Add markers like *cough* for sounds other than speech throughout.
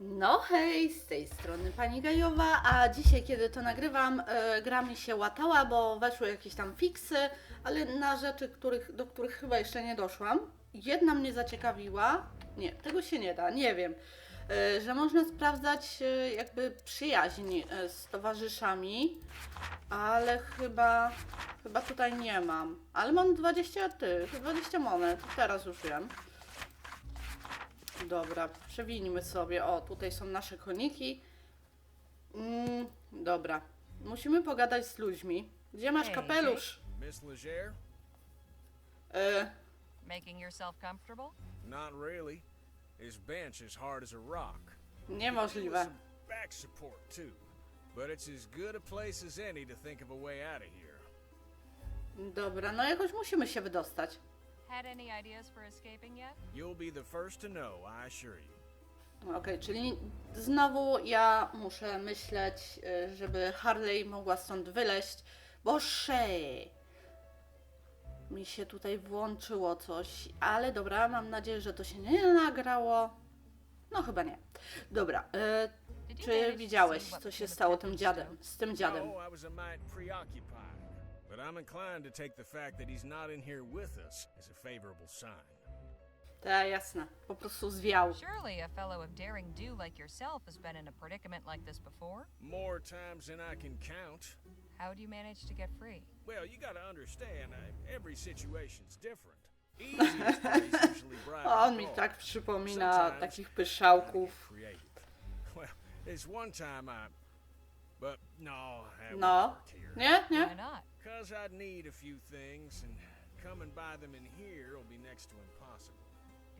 No hej, z tej strony Pani Gajowa, a dzisiaj kiedy to nagrywam, e, gra mi się łatała, bo weszły jakieś tam fiksy, ale na rzeczy, których, do których chyba jeszcze nie doszłam. Jedna mnie zaciekawiła, nie, tego się nie da, nie wiem, e, że można sprawdzać e, jakby przyjaźń e, z towarzyszami, ale chyba, chyba tutaj nie mam. Ale mam 20 tych, 20 monet, teraz już wiem. Dobra, przewinimy sobie. O, tutaj są nasze koniki. Mm, dobra. Musimy pogadać z ludźmi. Gdzie masz Hej, kapelusz? Miss Leger? E, Making yourself comfortable? Not really. His bench is hard as a rock. With niemożliwe. some back support too. But it's as good a place as any to think of a way out of here. Dobra, no jakoś musimy się wydostać. Had any ideas for escaping yet? You'll be the first to know, I assure you. Okej, czyli znowu ja muszę myśleć, y, żeby Harley mogła stąd wyleźć, bo Shay mi się tutaj włączyło coś, ale dobra, mam nadzieję, że to się nie nagrało. No chyba nie. Dobra, y, Did you czy manage to widziałeś, see what co się stało tym dziadem, z tym dziadem? No, I was a mite preoccupied. But I'm inclined to take the fact that he's not in here with us as a favorable sign. Tak, jasne, po prostu zwiał. Surely a fellow of daring do like yourself has been in a predicament like this before. More times than I can count. How do you manage to get free? Well, you gotta understand, I, every situation's different. Easiest way is *laughs* usually bribe On mi tak przypomina Sometimes takich pyszałków. Well, there's one time I, but no, that No, won't work here. nie, Why nie? Not? Cause I'd need a few things, and coming by them in here will be next to impossible.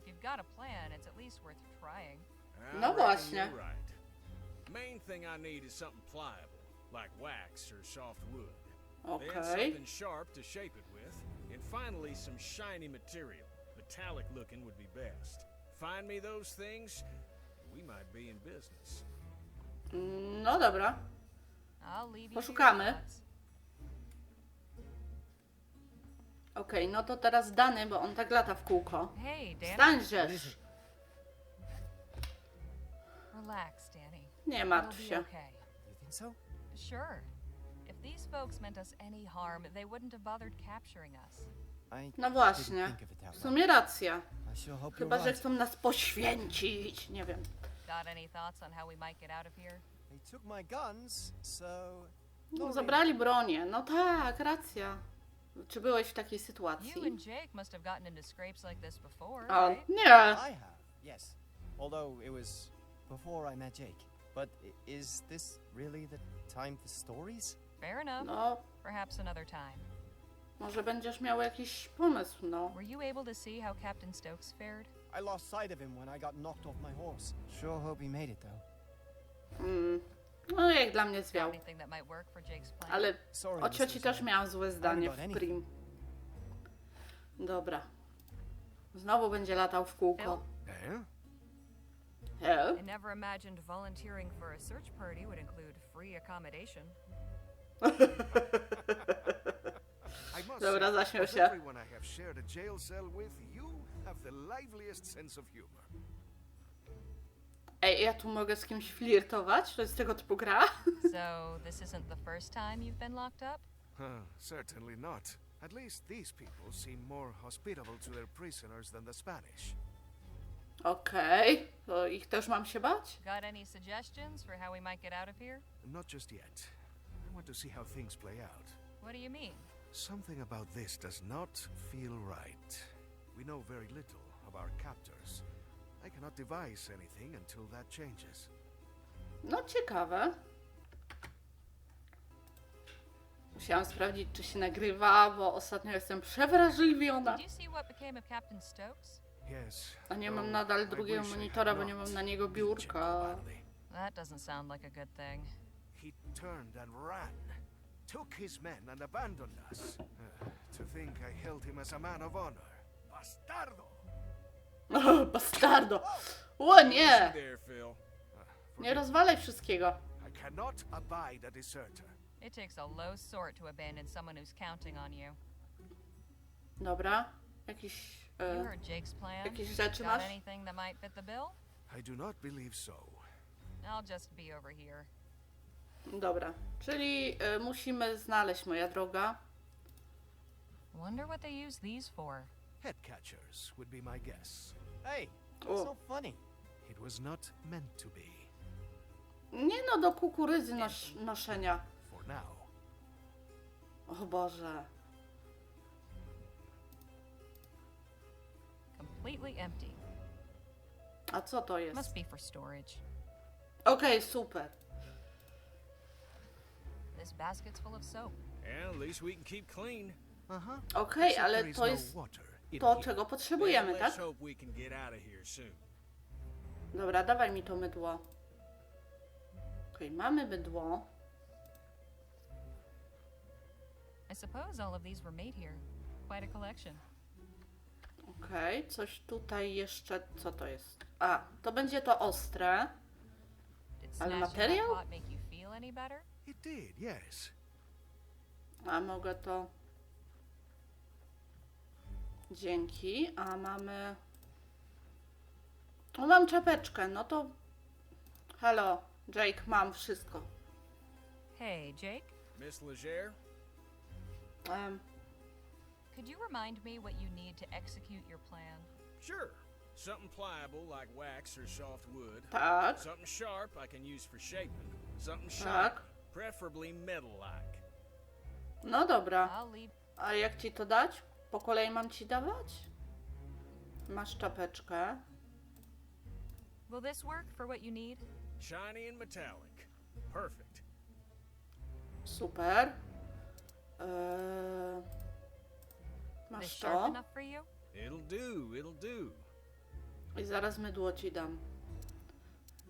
If you've got a plan, it's at least worth trying. I No reckon właśnie. You're right. Main thing I need is something pliable, like wax or soft wood. Okay. Then something sharp to shape it with, and finally some shiny material. Metallic looking would be best. Find me those things, we might be in business. Mm, no dobra. I'll leave you to your Poszukamy. Okej, no to teraz Dany, bo on tak lata w kółko. Hey, Danny. Relax, Danny. Nie It'll martw be się. okay. You think so? Sure. If these folks meant us any harm, they wouldn't have bothered capturing us. I No didn't właśnie. think of it that W way. sumie racja. I sure hope Chyba, you're że right. chcą nas poświęcić. Nie wiem. Got any thoughts on how we might get out of here? They took my guns, so No, no zabrali bronię. No tak, racja. Czy byłeś w takiej You sytuacji? and Jake must have gotten into scrapes like this before, O, right? nie. I have, yes. Although it was before I met Jake. But i- is this really the time for stories? Fair enough. No, Perhaps another time. może będziesz miał jakiś pomysł, no. Were you able to see how Captain Stokes fared? I lost sight of him when I got knocked off my horse. Sure hope he made it though. Mm. No jak dla mnie zwiał. Ale o cioci też miałam złe zdanie w prim. Dobra. Znowu będzie latał w kółko. He? I never imagined volunteering for a search party would include free accommodation. *laughs* I must Dobra, zaśmiał się. everyone I have shared a jail cell with, you have the liveliest sense of humor. Ej, ja tu mogę z kimś flirtować? To jest tego typu gra? *laughs* so, this isn't the first time you've been locked up? Huh, certainly not. At least these people seem more hospitable to their prisoners than the Spanish. Okej, to ich też mam się bać? Got any suggestions for how we might get out of here? Not just yet. I want to see how things play out. What do you mean? Something about this does not feel right. We know very little of our captors. I cannot devise anything until that changes. No ciekawe. Musiałam sprawdzić, czy się nagrywa, bo ostatnio jestem przewrażliwiona. Did you see what became of Captain Stokes? Yes. A nie mam though nadal I drugiego wish I monitora, had bo nie not mam na niego beaten biurka. That doesn't sound like a good thing. He turned and ran, took his men and abandoned us. Uh, to think I held him as a man of honor. Bastardo! O, *laughs* bastardo! O nie! Uh, Nie rozwalaj wszystkiego. I cannot abide a deserter. It takes a low sort to abandon someone who's counting on you. Dobra. Jakiś... You E, heard Jake's plan. jakieś rzeczy Got masz? anything that might fit the bill? I do not believe so. I'll just be over here. Dobra, czyli y, musimy znaleźć, moja droga. Wonder what they use these for. Head catchers would be my guess. Hey, Oh. so funny. It was not meant to be. Nie no, do kukurydzy nos noszenia. For now. O Boże. Completely empty. A co to jest? Must be for storage. Okej, super. This basket's full of soap. Yeah, at least we can keep clean. Uh-huh. Okej, Except ale there is to no jest water in to, czego potrzebujemy, tak? Dobra, dawaj mi to mydło. Okej, mamy mydło. I suppose all of these were made here. Quite a collection. Okej, coś tutaj jeszcze. Co to jest? A, to będzie to ostre. Ale materiał? A mogę to. Dzięki. A mamy. No mam czapeczkę, no to. Halo, Jake, mam wszystko. Hey, Jake, Miss Legere? Em, could you remind me what you need to execute your plan? Sure. Something pliable like wax or soft wood. tak, Something sharp I can use for shaping. Something shiny, tak. preferably metal-like. No dobra. I'll leave. A jak ci to dać? Po kolei mam ci dawać? Masz czapeczkę. Will this work for what you need? Shiny and metallic. Perfect. Super. Eee, masz sharp to. enough for you? It'll do, it'll do. I zaraz mydło ci dam.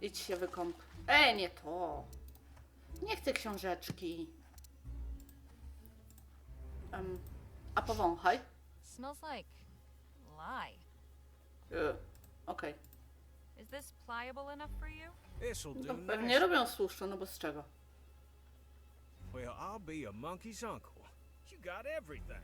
Idź się wykąp. E, nie to. Nie chcę książeczki. Em, a powąchaj. Smells like lye. E, Okej. Is this pliable enough for you? This'll do To pewnie nicely. robią z tłuszczu, no bo z czego? Well, I'll be a monkey's uncle. You got everything.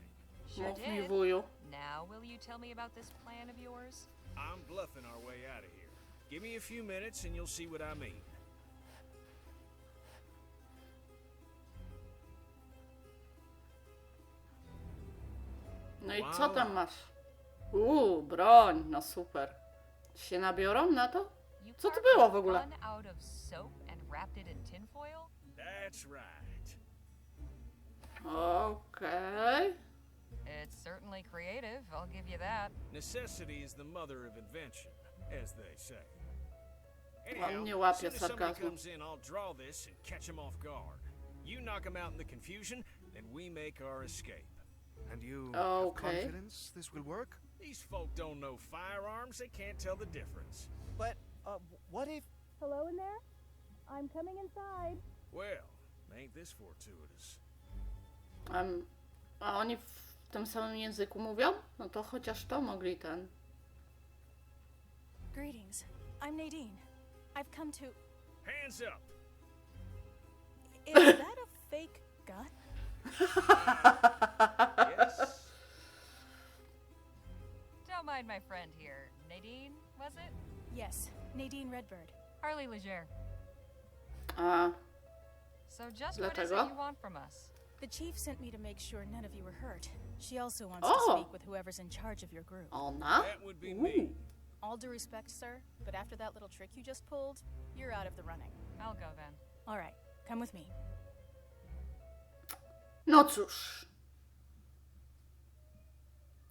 Sure Mów mi did. wuju. Now, will you tell me about this plan of yours? I'm bluffing our way out of here. Give me a few minutes and you'll see what I mean. No i co tam masz? Uuu, broń, no super. Się nabiorą na to? Co to było w ogóle? That's right. Okej. It's certainly creative, I'll give you that. Necessity is the mother of invention, as they say. On nie Anyhow, łapie as soon as somebody sarkazmu. comes in, I'll draw this and catch him off guard. You knock him out in the confusion, then we make our escape. And you Okay. have confidence this will work? These folk don't know firearms, they can't tell the difference. But uh, what if? Hello in there? I'm coming inside. Well, ain't this fortuitous? Em, a oni w tym samym języku mówią? No to chociaż to mogli ten. Greetings. I'm Nadine. I've come to. Hands up! Is that a fake gun? *laughs* Don't my friend here. Nadine, was it? Yes, Nadine Redbird. Harley Leger. A, So just what is it you want from us? The chief sent me to make sure none of you were hurt. She also wants Oh. to speak with whoever's in charge of your group. ona? That would be Ooh. me. All due respect, sir, but after that little trick you just pulled, you're out of the running. I'll go then. All right, come with me. No cóż.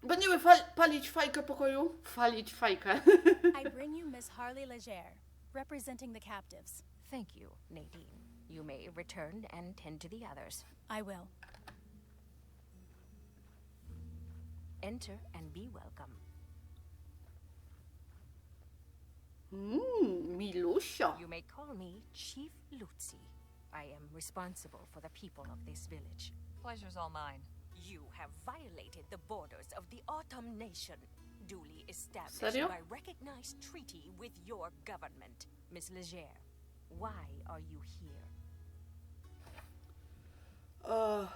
Będziemy fal- palić fajkę pokoju? Falić fajkę. *laughs* I bring you Miss Harley Leger, representing the captives. Thank you, Nadine. You may return and tend to the others. I will. Enter and be welcome. Mmm, Milusio. You may call me Chief Lutzi. I am responsible for the people of this village. Pleasure's all mine. You have violated the borders of the Autumn Nation, duly established Serio? by recognized treaty with your government. Miss Leger, why are you here? O.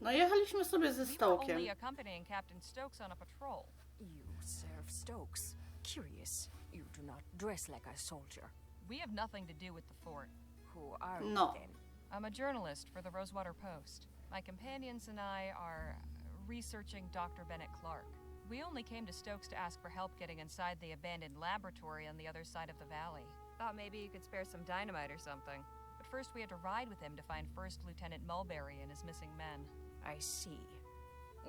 No jechaliśmy sobie ze We were only accompanying Captain Stokes on a patrol. You serve Stokes. Curious. You do not dress like a soldier. We have nothing to do with the fort. Who are No. you then? I'm a journalist for the Rosewater Post. My companions and I are researching Dr. Bennett Clark. We only came to Stokes to ask for help getting inside the abandoned laboratory on the other side of the valley. Thought maybe you could spare some dynamite or something. But first, we had to ride with him to find First Lieutenant Mulberry and his missing men. I see.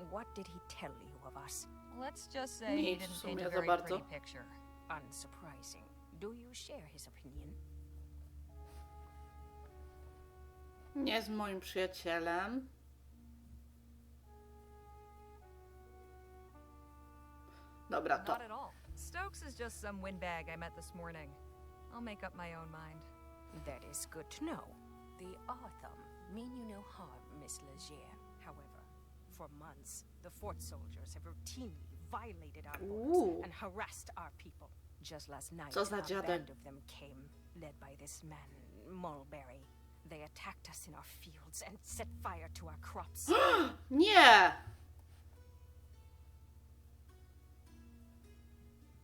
What did he tell you of us? Let's just say he didn't paint a very pretty picture. Unsurprising. Do you share his opinion? Nie z moim przyjacielem. Dobra, to. Not at all. Stokes is just some windbag I met this morning. I'll make up my own mind. That is good to know. The Artham mean you no harm, Miss Leger. However, for months, the fort soldiers have routinely violated our borders and harassed our people. Just last night, Co za a dziadek. band of them came, led by this man, Mulberry. They attacked us in our fields and set fire to our crops. *gasps* Nie!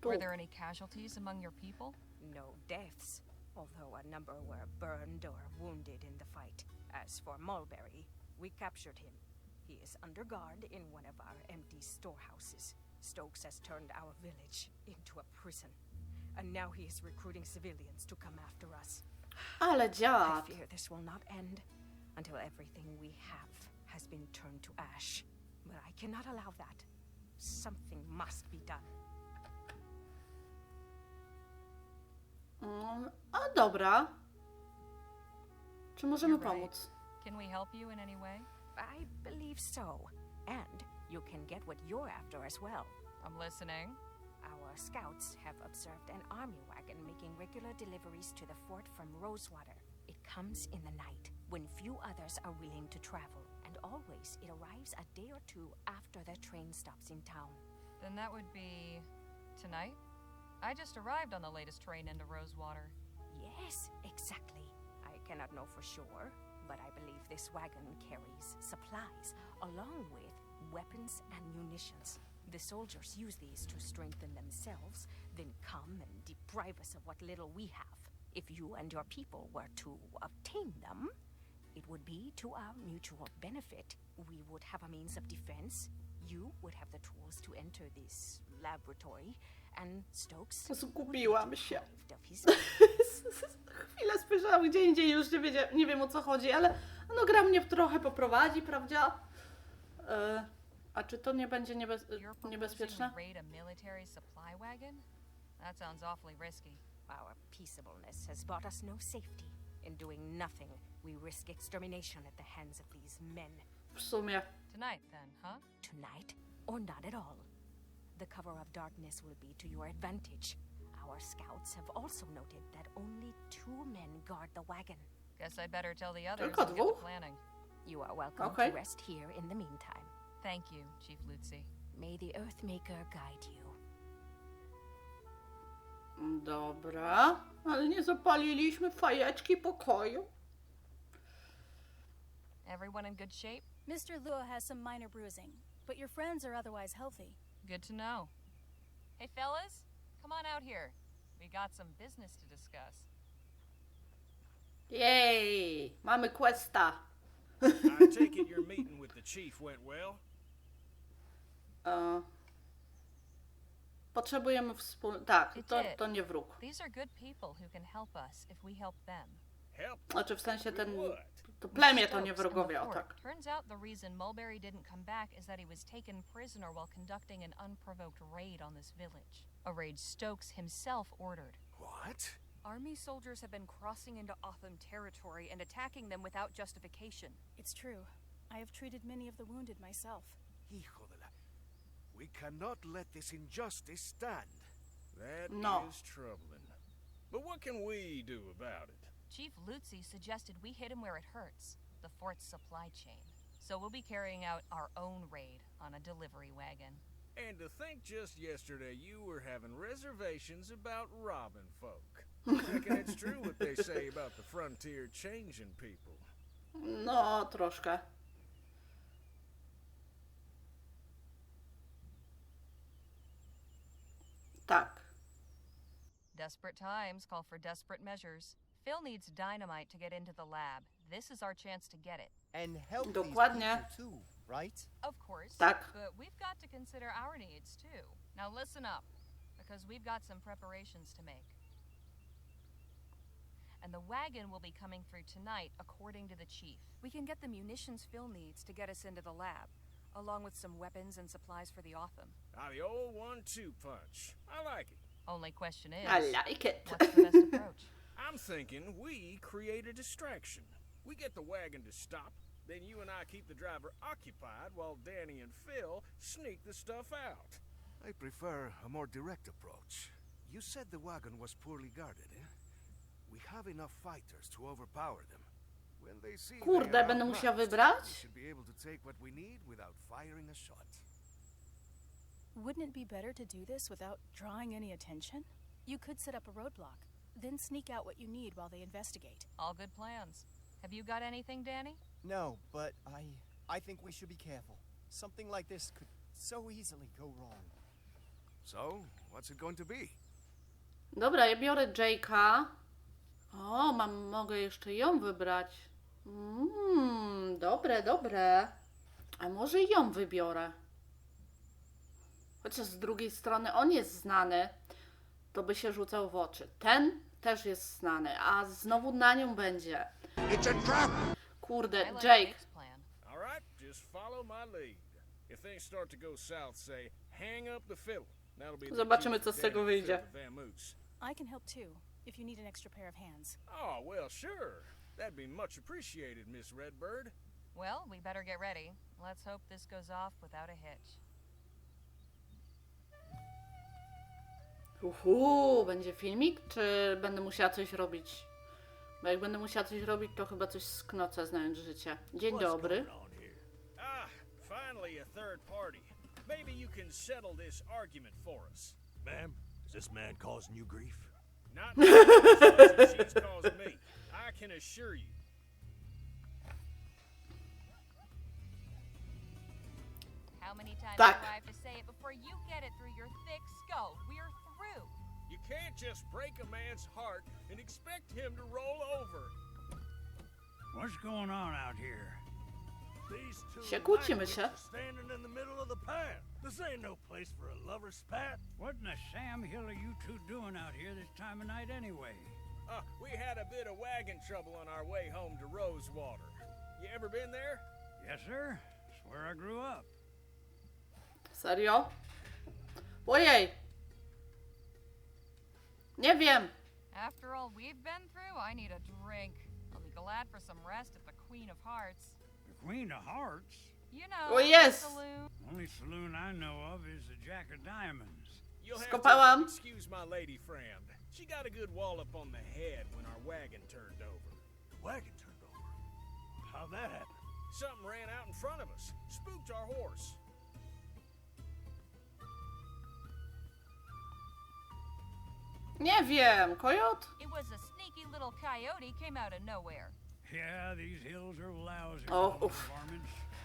Were there any casualties among your people? no deaths, although a number were burned or wounded in the fight. As for Mulberry, we captured him. He is under guard in one of our empty storehouses. Stokes has turned our village into a prison. And now he is recruiting civilians to come after us. Ale I fear this will not end until everything we have has been turned to ash. But I cannot allow that. Something must be done. Mm, A dobra. Czy możemy You're right. pomóc? Can we help you in any way? I believe so. And you can get what you're after as well. I'm listening. Our scouts have observed an army wagon making regular deliveries to the fort from Rosewater. It comes in the night when few others are willing to travel, and always it arrives a day or two after the train stops in town. Then that would be tonight? I just arrived on the latest train into Rosewater. Yes, exactly. I cannot know for sure, but I believe this wagon carries supplies along with weapons and munitions. The soldiers use these to strengthen themselves, then come and deprive us of what little we have. If you and your people were to obtain them, it would be to our mutual benefit. We would have a means of defense. You would have the tools to enter this laboratory, and Stokes Zgubiłam się. *laughs* Chwilę spojrzałam gdzie indziej, już nie, wiedzia, nie wiem o co chodzi, ale no gra mnie trochę poprowadzi, prawda? A czy to nie będzie niebez, niebezpieczne? we raid a military supply wagon? That sounds awfully risky. Our peaceableness has brought us no safety. In doing nothing, we risk extermination at the hands of these men. W sumie. Tonight, then, huh? Tonight, or not at all. The cover of darkness will be to your advantage. Our scouts have also noted that only two men guard the wagon. Guess I'd better tell the others Tylko get dwóch? planning. You are welcome Okay. to rest here in the meantime. Thank you, Chief Lutzi. May the Earthmaker guide you. Dobra, ale nie zapaliliśmy fajeczki pokoju. Everyone in good shape? Mr. Luo has some minor bruising, but your friends are otherwise healthy. Good to know. Hey, fellas, come on out here. We got some business to discuss. Yay! mamy questa. I take it your meeting with the chief went well? E, potrzebujemy wspólnie. Tak, It to, did. to nie wróg. These are good people who can help us if we help them. Help Znaczy w sensie ten. To plemię to nie Stokes and the wrogowie, o fort. tak. Turns out the reason Mulberry didn't come back is that he was taken prisoner while conducting an unprovoked raid on this village. A raid Stokes himself ordered. What? Army soldiers have been crossing into Otham territory and attacking them without justification. It's true. I have treated many of the wounded myself. Hijo de la... We cannot let this injustice stand. That is No. troubling. But what can we do about it? Chief Lutzi suggested we hit him where it hurts the fort's supply chain. So we'll be carrying out our own raid on a delivery wagon. And to think just yesterday you were having reservations about robbing folk. *laughs* Reckon it's true what they say about the frontier changing people. No, troszkę. Desperate times call for desperate measures. Phil needs dynamite to get into the lab. This is our chance to get it. And help these Dokładnie. people too, right? Of course. Tak. But we've got to consider our needs too. Now listen up, because we've got some preparations to make. And the wagon will be coming through tonight, according to the chief. We can get the munitions Phil needs to get us into the lab, along with some weapons and supplies for the Otham. Ah, the old one-two punch. I like it. Only question is, I like it. what's the best *laughs* approach? I'm thinking we create a distraction. We get the wagon to stop, then you and I keep the driver occupied while Danny and Phil sneak the stuff out. I prefer a more direct approach. You said the wagon was poorly guarded, eh? We have enough fighters to overpower them. When they see they Kurde, are będę musiała wybrać? We should be able to take what we need without firing a shot. Wouldn't it be better to do this without drawing any attention? You could set up a roadblock, then sneak out what you need while they investigate. All good plans. Have you got anything, Danny? No, but I I think we should be careful. Something like this could so easily go wrong. So, what's it going to be? Dobra, ja biorę Jake'a. O, mam, mogę jeszcze ją wybrać. Mmm, dobre, dobre. A może ją wybiorę? Chociaż z drugiej strony on jest znany, to by się rzucał w oczy. Ten też jest znany, a znowu na nią będzie. Kurde, Jake. Jake's plan. All right, just follow my lead. If things start to go south, say, hang up the fiddle. That'll be the Zobaczymy, co z tego wyjdzie. I can help too, if you need an extra pair of hands. Oh, well, sure. That'd be much appreciated, Miss Redbird. Well, we better get ready. Let's hope this goes off without a hitch. Uhu, będzie filmik, czy będę musiała coś robić? Bo jak będę musiała coś robić, to chyba coś sknocę, znając życie. Dzień dobry. Ah, finally a third party. Maybe you can settle this argument for us. Ma'am, is this man causing you grief? Not *laughs* she's caused me. I can assure you. How many times Tak. do I have to say it before you get it through your thick skull? We're through. You can't just break a man's heart and expect him to roll over. What's going on out here? These two Się się. are standing in the middle of the path. This ain't no place for a lover's spat. What in the Sam Hill are you two doing out here this time of night anyway? Uh, we had a bit of wagon trouble on our way home to Rosewater. You ever been there? Yes, sir. It's where I grew up. Serio? Ojej! Nie wiem. After all we've been through, I need a drink. I'll be glad for some rest at the Queen of Hearts. The Queen of Hearts. You know, Oh, yes. the saloon. Only saloon I know of is the Jack of Diamonds. You'll have to um. excuse my lady friend. She got a good wallop on the head when our wagon turned over. The Wagon turned over. How'd that happen? Something ran out in front of us, spooked our horse. Nie wiem. Kojot? It was a sneaky little coyote came out of nowhere. Yeah, these hills are lousy. Oh, oof.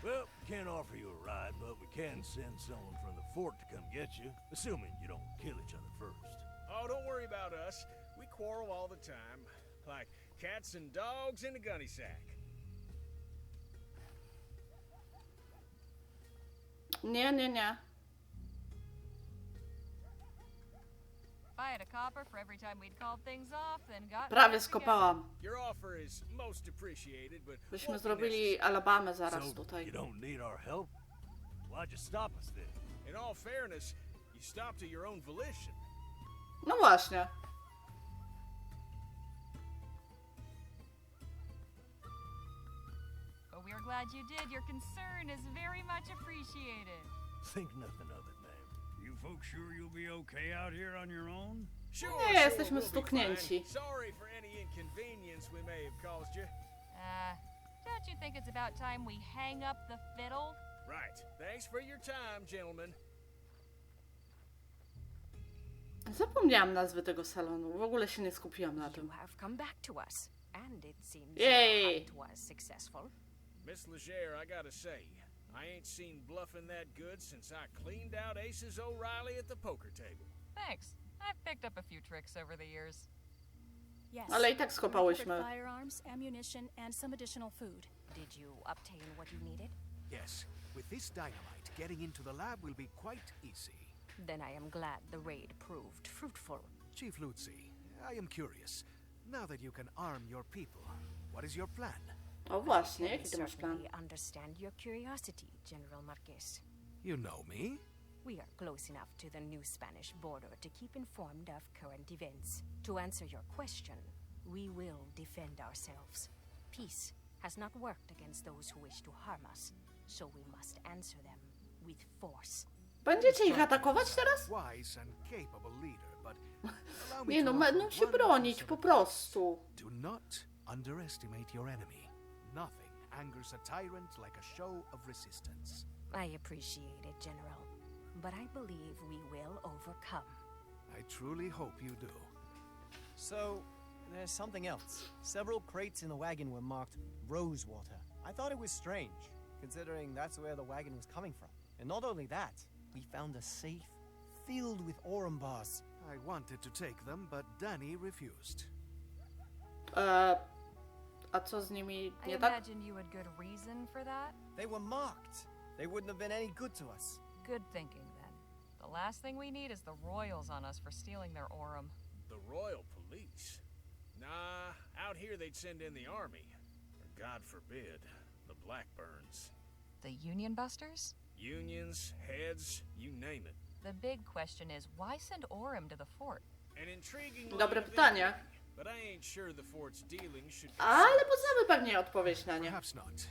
Well, we can't offer you a ride, but we can send someone from the fort to come get you, assuming you don't kill each other first. Oh, don't worry about us. We quarrel all the time, like cats and dogs in a gunny sack. Nie, nie, nie. Prawie skopałam. Your offer is most appreciated, but Byśmy won't be zrobili Alabamę zaraz so, tutaj. you don't need our help? Why'd you stop us then? In all fairness, you stopped at your own volition. No właśnie. But we're glad you did. Your concern is very much appreciated. Think nothing of it, ma'am. You folks sure you'll be okay out here on your own? Sure, Nie, sure, jesteśmy we'll be stuknięci. Sorry for any inconvenience we may have caused you. Uh, don't you think it's about time we hang up the fiddle? Right. Thanks for your time, gentlemen. Zapomniałam nazwy tego salonu. W ogóle się nie skupiłam na You tym. have come back to us, and it seems Yay. your hunt was successful. Miss Legere, I gotta say, I ain't seen bluffing that good since I cleaned out Aces O'Reilly at the poker table. Thanks. I've picked up a few tricks over the years. Yes. Ale i tak we skopałyśmy. recovered firearms, ammunition, and some additional food. Did you obtain what you needed? Yes, with this dynamite, getting into the lab will be quite easy. Then I am glad the raid proved fruitful. Chief Lutzi, I am curious. Now that you can arm your people, what is your plan? O właśnie, I jaki ty masz plan? certainly understand your curiosity, General Marquez. You know me? We are close enough to the new Spanish border to keep informed of current events. To answer your question, we will defend ourselves. Peace has not worked against those who wish to harm us, so we must answer them with force. Będziecie ich atakować teraz? Wise and capable leader, but *laughs* allow me Nie to no, offer będą się one bronić piece po prostu. Do not underestimate your enemy. Nothing angers a tyrant like a show of resistance. I appreciate it, General, but I believe we will overcome. I truly hope you do. So, there's something else. Several crates in the wagon were marked Rosewater. I thought it was strange, considering that's where the wagon was coming from. And not only that, we found a safe filled with Aurum bars. I wanted to take them, but Danny refused. E, a co z nimi I nie tak? imagine you had good reason for that. They were marked. They wouldn't have been any good to us. Good thinking, then. The last thing we need is the royals on us for stealing their Aurum. The Royal Police? Nah, out here they'd send in the army. Or God forbid, the Blackburns. The Union Busters? Unions, heads, you name it. The big question is why send Aurum to the fort? An intriguing Dobre line of pytanie. Inquiry, But I ain't sure the fort's dealings should Ale poznamy pewnie odpowiedź na nie. Perhaps not.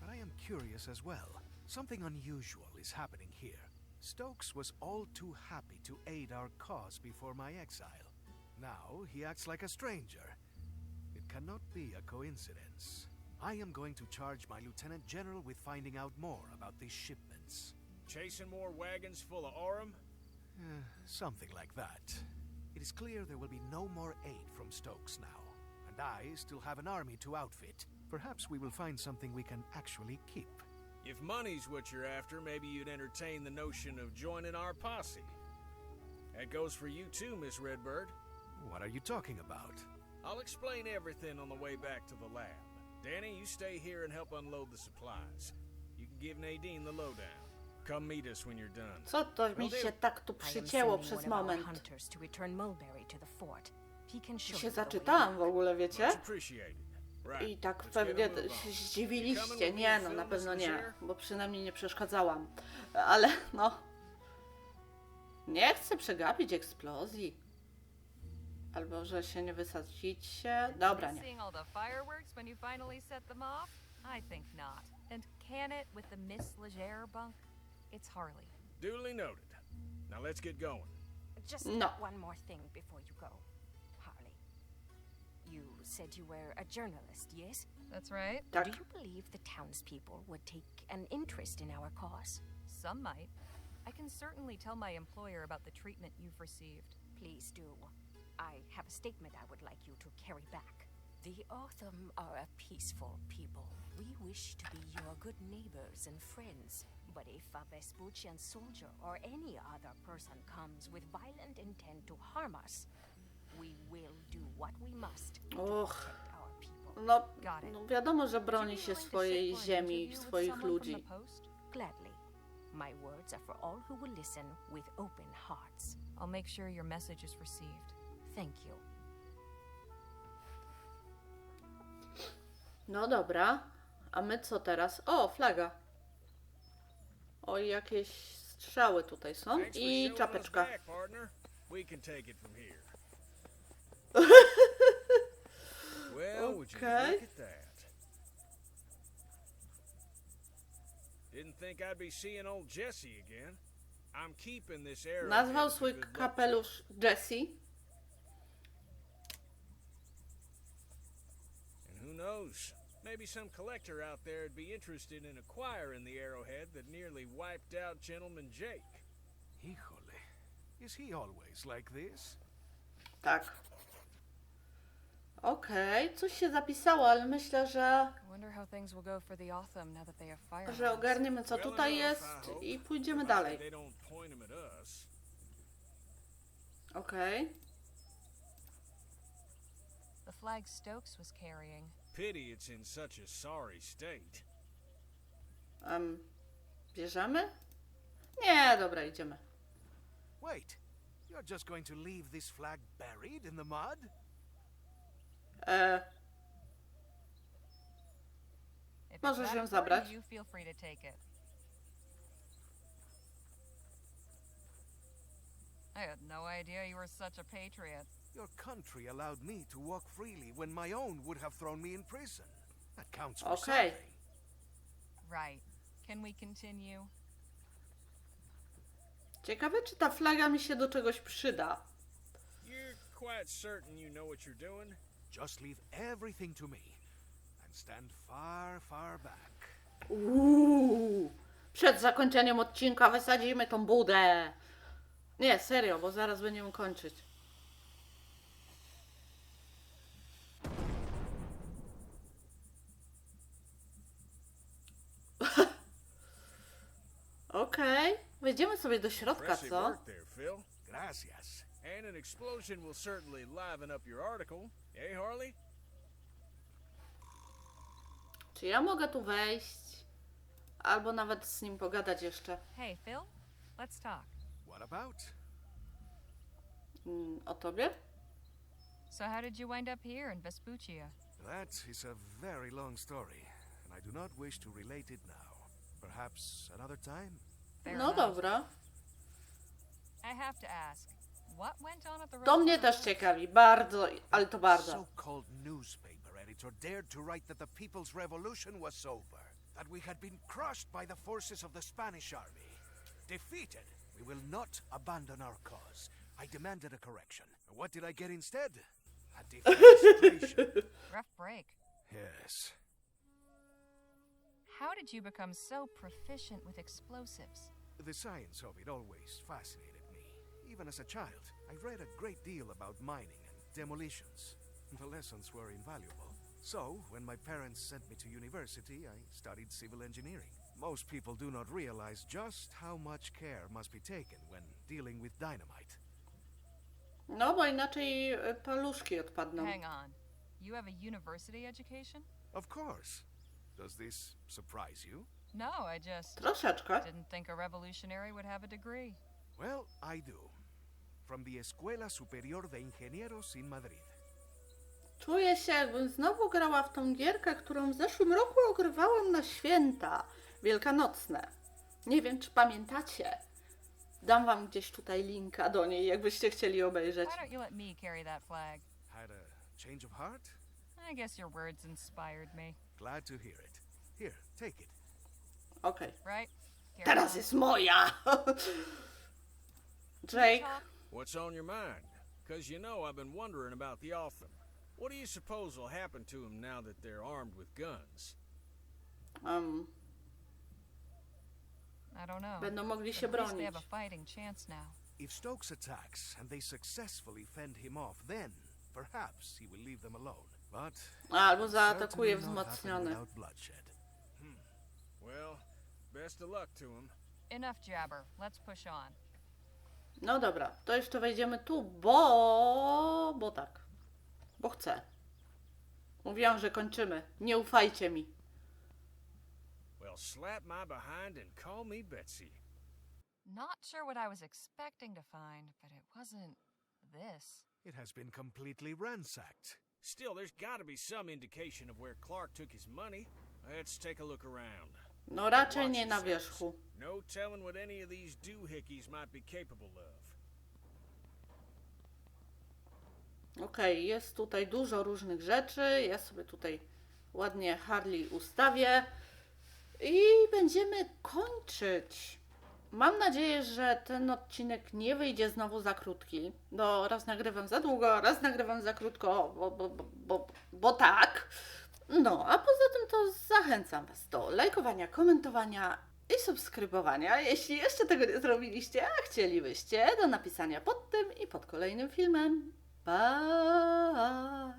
But I am curious as well. Something unusual is happening here. Stokes was all too happy to aid our cause before my exile. Now he acts like a stranger. It cannot be a coincidence. I am going to charge my Lieutenant General with finding out more about these shipments. chasing more wagons full of Aurum? Eh, something like that. Is clear there will be no more aid from Stokes now, and I still have an army to outfit. Perhaps we will find something we can actually keep. If money's what you're after, maybe you'd entertain the notion of joining our posse. That goes for you too, Miss Redbird. What are you talking about? I'll explain everything on the way back to the lab. Danny, you stay here and help unload the supplies. You can give Nadine the lowdown. Come meet us when you're done. Co to mi się tak tu I am przycięło sending przez one of our moment? hunters to return Mulberry to the fort. He can show Się you the way zaczytałam w back. ogóle, wiecie? Much appreciated. Right. I tak let's pewnie get a move się on. zdziwiliście. Coming with Nie, me, no Phil, na pewno Mr. nie, Sheriff? bo przynajmniej nie przeszkadzałam. Ale no. Nie chcę przegapić eksplozji. Albo że się nie wysadzicie. Dobra, nie. Seeing all the fireworks when you finally set them off? I think not. And can it with the Miss Legere bunk? It's Harley. Duly noted. Now let's get going. Just No. one more thing before you go, Harley. You said you were a journalist, yes? That's right. Tak. Do you believe the townspeople would take an interest in our cause? Some might. I can certainly tell my employer about the treatment you've received. Please do. I have a statement I would like you to carry back. The Artham are a peaceful people. We wish to be your good neighbors and friends. But if a Vespuccian soldier or any other person comes with violent intent to harm us, we will do what we must to Och. protect people. No, no wiadomo, że broni się swojej sit for an ziemi swoich ludzi. Gladly. My words are for all who will listen with open hearts. I'll make sure your message is received. Thank you. No dobra. A my co teraz? O, flaga. O, i jakieś strzały tutaj są. Thanks for I showing us czapeczka. back, partner. We can take it from here. *laughs* well, would you Okay. look at that? Didn't think I'd be seeing old Jesse again. I'm keeping this arrow. Nazwał swój kapelusz Jesse. And who knows? Maybe some collector out there'd be interested in acquiring the arrowhead that nearly wiped out Gentleman Jake. Híjole. Is he always like this? Tak. Okej, coś się zapisało, ale myślę, że, I wonder how things will go for the Otham now that they have firearms. że ogarniemy co tutaj jest I pójdziemy dalej. They don't point 'em at us. Okej. The flag Stokes was carrying. Pity it's in such a sorry state. Em, bierzemy? Nie, dobra, idziemy. Wait, you're just going to leave this flag buried in the mud? E, If it's Możesz that ją important zabrać. you, feel free to take it. I had no idea you were such a patriot. Your country allowed me to walk freely when my own would have thrown me in prison. That counts for Okay. something. Right. Can we continue? ciekawe, czy ta flaga mi się do czegoś przyda. You're quite certain you know what you're doing? Just leave everything to me and stand far, far back. Uuu, przed zakończeniem odcinka wysadzimy tą budę. Nie, serio, bo zaraz będziemy kończyć. Okej, wejdziemy sobie do środka, Impressive co? work there, Phil. Gracias. And an explosion will certainly liven up your article. Eh, Harley? Czy ja mogę tu wejść? Albo nawet z nim pogadać jeszcze. Hey, Phil? Let's talk. What about? Mm, o tobie? So, how did you wind up here in Vespuccia? That is a very long story, and I do not wish to relate it now. Perhaps another time? Fair No enough. dobra. I have to ask, what went on at the To mnie też ciekawi, bardzo, ale to bardzo. So-called newspaper editor dared to write that the People's Revolution was over, that we had been crushed by the forces of the Spanish army. Defeated, we will not abandon our cause. I demanded a correction. What did I get instead? A defenestration. *laughs* Rough break. yes. How did you become so proficient with explosives? The science of it always fascinated me. Even as a child, I read a great deal about mining and demolitions. *laughs* The lessons were invaluable. So, when my parents sent me to university, I studied civil engineering. Most people do not realize just how much care must be taken when dealing with dynamite. No, bo inaczej paluszki odpadną. Hang on. You have a university education? Of course. Does this surprise you? No, I just Troszeczkę. didn't think a revolutionary would have a degree. Well, I do. From the Escuela Superior de Ingenieros in Madrid. Czuję się, jakbym znowu grała w tą gierkę, którą w zeszłym roku ogrywałam na święta wielkanocne. Nie wiem, czy pamiętacie. Dam wam gdzieś tutaj linka do niej, jakbyście chcieli obejrzeć. Why don't you let me carry that flag? Had a change of heart? I guess your words inspired me, Glad to hear it. Here, take it. Okej. right? Here Teraz on. jest moja! Jake, What's on your mind? Because you know I've been wondering about the Otham. What do you suppose will happen to them now that they're armed with guns? um, I don't know. będą mogli się At least they have a fighting chance now. If Stokes attacks and they successfully fend him off, then perhaps he will leave them alone. Albo zaatakuje wzmocniony. on. No dobra, to jeszcze wejdziemy tu, bo... bo tak. Bo chcę. Mówiłam, że kończymy. Nie ufajcie mi. Well, slap my behind and call me Betsy. Not sure what I was expecting to find, but it wasn't this. It has been completely ransacked. Still, there's got to be some indication of where Clark took his money. Let's take a look around. No raczej nie na wierzchu. No telling what any of these doohickeys might be capable of. Okej, jest tutaj dużo różnych rzeczy. Ja sobie tutaj ładnie Harley ustawię. I będziemy kończyć. Mam nadzieję, że ten odcinek nie wyjdzie znowu za krótki. Bo raz nagrywam za długo, raz nagrywam za krótko, bo, bo, bo, bo, bo tak. No, a poza tym to zachęcam Was do lajkowania, komentowania i subskrybowania, jeśli jeszcze tego nie zrobiliście, a chcielibyście, do napisania pod tym i pod kolejnym filmem. Pa!